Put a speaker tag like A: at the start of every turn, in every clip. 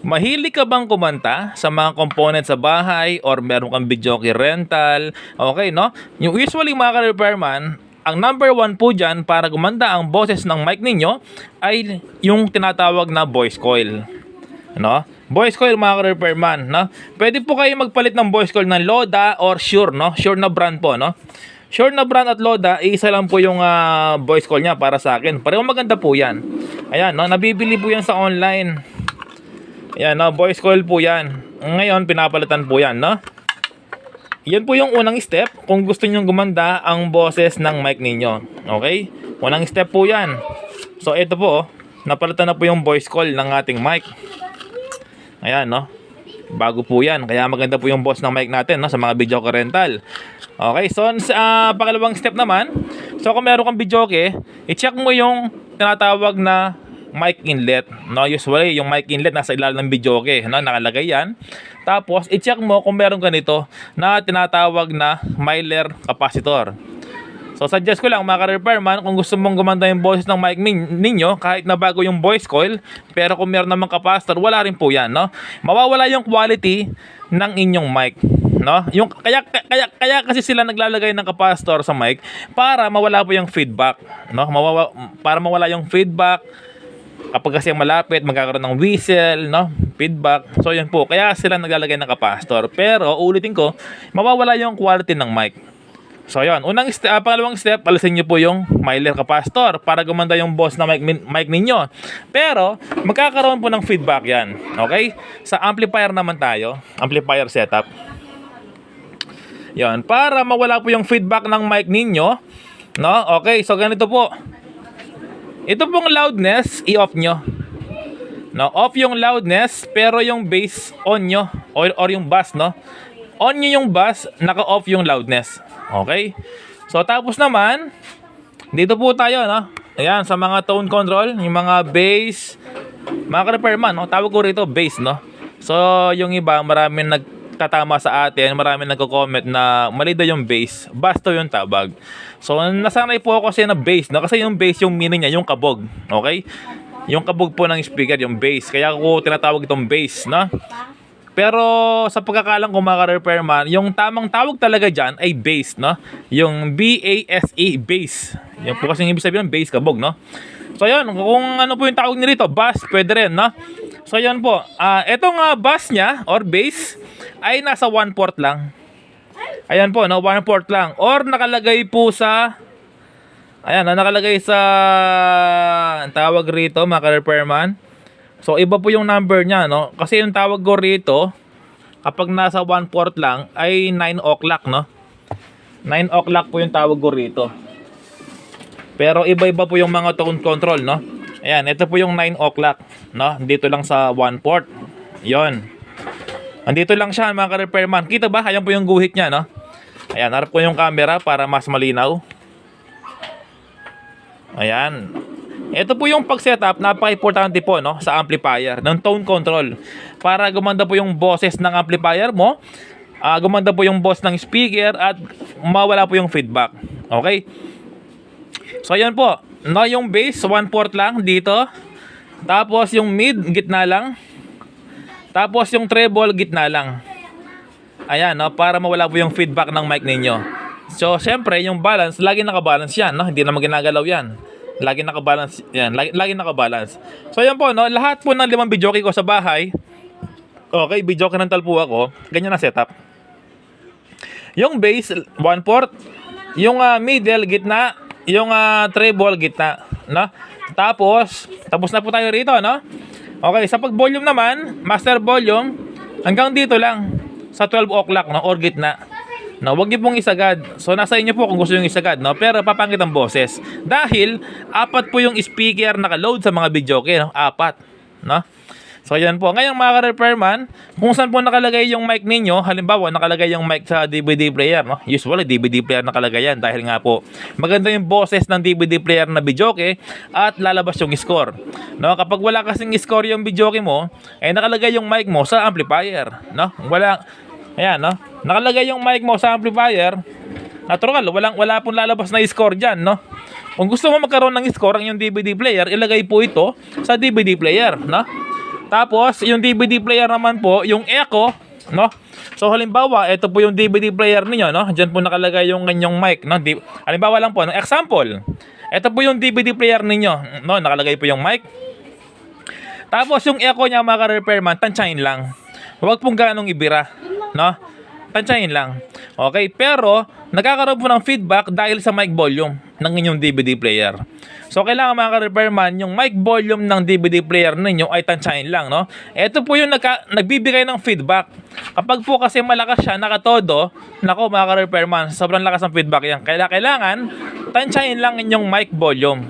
A: Mahilig ka bang kumanta sa mga components sa bahay or meron kang videoke rental? Okay, no? Yung usually mga ka-repairman, ang number one po dyan para gumanda ang boses ng mic ninyo ay yung tinatawag na voice coil. No? Voice coil mga ka-repairman, no? Pwede po kayo magpalit ng voice coil ng Loda or Shure, no? Shure na brand po, no? Sure na brand at Loda, isa lang po yung ah, voice call niya para sa akin. Pareho maganda po yan. Ayan, no? nabibili po yan sa online. Ayan, no? voice call po yan. Ngayon, pinapalitan po yan, no? Yan po yung unang step kung gusto niyo gumanda ang boses ng mic ninyo. Okay? Unang step po yan. So, ito po, napalitan na po yung voice call ng ating mic. Ayan, no? Bago po yan. Kaya maganda po yung boss ng mic natin no? sa mga video rental. Okay, so sa ah, pangalawang step naman, so kung meron kang video i-check mo yung tinatawag na mic inlet. No, usually yung mic inlet nasa ilalim ng video no, nakalagay yan. Tapos i-check mo kung meron ganito na tinatawag na Myler capacitor. So suggest ko lang mga ka-repairman kung gusto mong gumanda yung boses ng mic nin- ninyo kahit na bago yung voice coil pero kung meron namang capacitor wala rin po yan no. Mawawala yung quality ng inyong mic no. Yung kaya kaya kaya kasi sila naglalagay ng capacitor sa mic para mawala po yung feedback no. Mawawa, para mawala yung feedback kapag kasi malapit magkakaroon ng whistle no feedback so yan po kaya sila naglalagay ng capacitor pero ulitin ko mawawala yung quality ng mic So yun, unang step, pangalawang step, alisin niyo po yung Myler capacitor para gumanda yung boss na mic, mic ninyo. Pero, magkakaroon po ng feedback yan. Okay? Sa amplifier naman tayo, amplifier setup. Yun, para mawala po yung feedback ng mic ninyo, no? Okay, so ganito po. Ito pong loudness, i-off nyo. No, off yung loudness, pero yung bass on nyo, or, or yung bass, no? On nyo yung bass, naka-off yung loudness. Okay? So, tapos naman, dito po tayo, no? Ayan, sa mga tone control, yung mga bass, mga ka-repairman, no? Tawag ko rito, bass, no? So, yung iba, maraming nagtatama sa atin, maraming nagko-comment na mali daw yung bass, basta yung tabag. So, nasanay po ako kasi na bass, no? Kasi yung bass, yung meaning niya, yung kabog. Okay? Yung kabog po ng speaker, yung bass. Kaya ako tinatawag itong bass, no? Pero sa pagkakalang ko mga repairman, yung tamang tawag talaga dyan ay bass, no? Yung B-A-S-E, bass. Yung po kasi ibig sabihin ng bass kabog, no? So yun, kung ano po yung tawag niya rito, bass, pwede rin, no? So yun po, ah etong uh, bass niya or bass ay nasa 1 port lang. Ayan po, no? 1 port lang. Or nakalagay po sa Ayan, no? nakalagay sa ang tawag rito mga repairman So iba po yung number niya, no? Kasi yung tawag ko rito, kapag nasa 1 port lang, ay 9 o'clock, no? 9 o'clock po yung tawag ko rito. Pero iba-iba po yung mga tone control, no? Ayan, ito po yung 9 o'clock, no? Dito lang sa 1 port. Yon. Andito lang siya, mga ka-repairman. Kita ba? Ayan po yung guhit niya, no? Ayan, harap ko yung camera para mas malinaw. Ayan. Ito po yung pag-setup, napaka-importante po no, sa amplifier, ng tone control. Para gumanda po yung boses ng amplifier mo, ah, gumanda po yung boss ng speaker at mawala po yung feedback. Okay? So ayan po, no, yung bass, one port lang dito. Tapos yung mid, gitna lang. Tapos yung treble, gitna lang. Ayan, no, para mawala po yung feedback ng mic ninyo. So, syempre, yung balance, lagi nakabalance yan, no? Hindi naman ginagalaw yan. Lagi nakabalance yan. Lagi, lagi nakabalance. So yan po, no? Lahat po ng limang videoke ko sa bahay, okay, videoke rental po ako, ganyan na setup. Yung one port. Yung ah, middle, gitna. Yung uh, treble, gitna. No? Tapos, tapos na po tayo rito, no? Okay, sa pag-volume naman, master volume, hanggang dito lang. Sa 12 o'clock, no? Or gitna. No, wag niyo pong isagad. So nasa inyo po kung gusto niyo isagad, no? Pero papangit ang boses. Dahil apat po yung speaker naka-load sa mga videoke, no? Apat, no? So yan po. Ngayon mga ka-repairman, kung saan po nakalagay yung mic ninyo, halimbawa nakalagay yung mic sa DVD player, no? Usually DVD player nakalagay yan dahil nga po maganda yung boses ng DVD player na videoke at lalabas yung score. No? Kapag wala kasing score yung videoke mo, eh nakalagay yung mic mo sa amplifier, no? Wala Ayan, no? Nakalagay yung mic mo sa amplifier. Natural, walang wala pong lalabas na score diyan, no? Kung gusto mo magkaroon ng score ang yung DVD player, ilagay po ito sa DVD player, no? Tapos, yung DVD player naman po, yung Echo, no? So, halimbawa, ito po yung DVD player ninyo, no? Diyan po nakalagay yung kanyang mic, no? Di, halimbawa lang po, no? example, ito po yung DVD player ninyo, no? Nakalagay po yung mic. Tapos, yung Echo niya, mga ka-repairman, tansyahin lang. Huwag pong ganong ibira, no? Tansyahin lang. Okay, pero nagkakaroon po ng feedback dahil sa mic volume ng inyong DVD player. So, kailangan mga ka-repairman, yung mic volume ng DVD player ninyo ay tansyahin lang, no? Ito po yung nagka, nagbibigay ng feedback. Kapag po kasi malakas siya, nakatodo, nako mga ka-repairman, sobrang lakas ng feedback yan. Kaya kailangan, tansyahin lang inyong mic volume.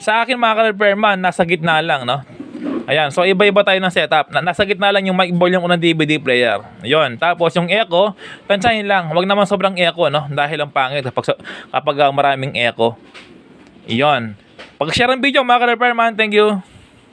A: Sa akin mga ka-repairman, nasa gitna lang, no? Ayan, so iba-iba tayo ng setup. Na, nasa gitna lang yung mic volume ko ng DVD player. Ayun, tapos yung echo, tansyahin lang. Huwag naman sobrang echo, no? Dahil ang pangit kapag, kapag ah, maraming echo. Iyon. Pag-share ang video, mga ka-repairman, thank you.